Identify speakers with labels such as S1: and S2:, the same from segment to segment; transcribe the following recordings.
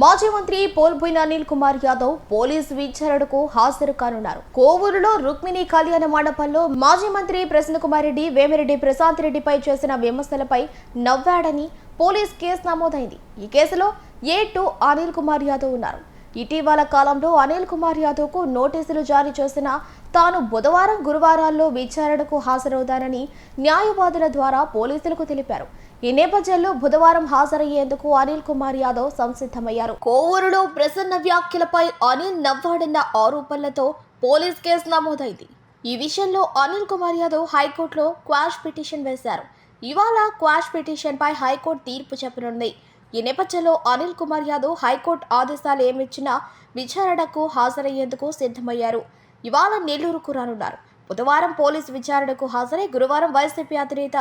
S1: మాజీ మంత్రి పోల్బోయిన అనిల్ కుమార్ యాదవ్ పోలీస్ విచారణకు హాజరు కానున్నారు. కోవూరులో రుక్మిణి కళ్యాణ మండపంలో మాజీ మంత్రి ప్రసన్న కుమార్ రెడ్డి వేమిరెడ్డి ప్రశాంత్ రెడ్డిపై చేసిన విమర్శలపై నవ్వాడని పోలీస్ కేసు నమోదైంది. ఈ కేసులో ఏ టూ అనిల్ కుమార్ యాదవ్ ఉన్నారు. ఇటీవల కాలంలో అనిల్ కుమార్ యాదవ్కు నోటీసులు జారీ చేసిన తాను బుధవారం గురువారాల్లో విచారణకు హాజరవుతానని న్యాయవాదుల ద్వారా పోలీసులకు తెలిపారు. ఈ నేపథ్యంలో బుధవారం హాజరయ్యేందుకు అనిల్ కుమార్ యాదవ్ సంసిద్ధమయ్యారు. కోవూరులో ప్రసన్న వ్యాఖ్యలపై అనిల్ నవ్వాడన్న ఆరోపణలతో పోలీస్ కేసు నమోదైంది. ఈ విషయంలో అనిల్ కుమార్ యాదవ్ హైకోర్టులో క్వాష్ పిటిషన్ వేశారు. ఇవాళ క్వాష్ పిటిషన్పై హైకోర్టు తీర్పు చెప్పనుంది. ఈ నేపథ్యంలో అనిల్ కుమార్ యాదవ్ హైకోర్టు ఆదేశాలు ఏమిచ్చినా విచారణకు హాజరయ్యేందుకు సిద్ధమయ్యారు. ఇవాళ నెల్లూరుకు రానున్నారు. బుధవారం పోలీస్ విచారణకు హాజరై గురువారం వైసీపీ అధినేత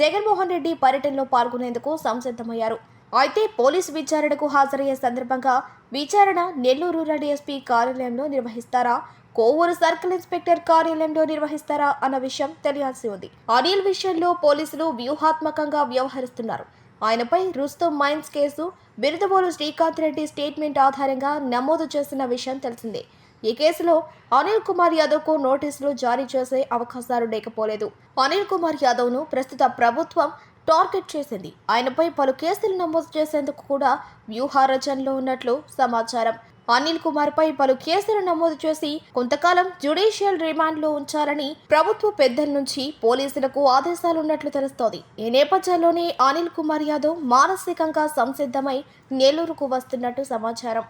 S1: జగన్మోహన్ రెడ్డి పర్యటనలో పాల్గొనేందుకు సంసిద్ధమయ్యారు. అయితే పోలీస్ విచారణకు హాజరయ్యే సందర్భంగా విచారణ నెల్లూరు రూరల్ ఎస్పీ కార్యాలయంలో నిర్వహిస్తారా? కోవూరు సర్కిల్ ఇన్స్పెక్టర్ కార్యాలయంలో నిర్వహిస్తారా? అన్న విషయం తెలియాల్సి ఉంది. అనిల్ విషయంలో పోలీసులు వ్యూహాత్మకంగా వ్యవహరిస్తున్నారు. ఆయనపై రుస్తు mines case Birudavolu Srikanth Reddy statement ఆధారంగా నమోదు చేసిన విషయం తెలిసిందే. ఈ కేసులో అనిల్ కుమార్ యాదవ్కు నోటీసులు జారీ చేసే అవకాశాలు లేకపోలేదు. అనిల్ కుమార్ యాదవ్ను ప్రస్తుత ప్రభుత్వం టార్గెట్ చేసింది. ఆయనపై పలు కేసులు నమోదు చేసేందుకు కూడా వ్యూహారచనలో ఉన్నట్లు సమాచారం. అనిల్ కుమార్ పై పలు కేసులు నమోదు చేసి కొంతకాలం జ్యుడిషియల్ రిమాండ్లో ఉంచాలని ప్రభుత్వ పెద్దల నుంచి పోలీసులకు ఆదేశాలున్నట్లు తెలుస్తోంది. ఈ నేపథ్యంలోనే అనిల్ కుమార్ యాదవ్ మానసికంగా సంసిద్ధమై నెల్లూరుకు వస్తున్నట్టు సమాచారం.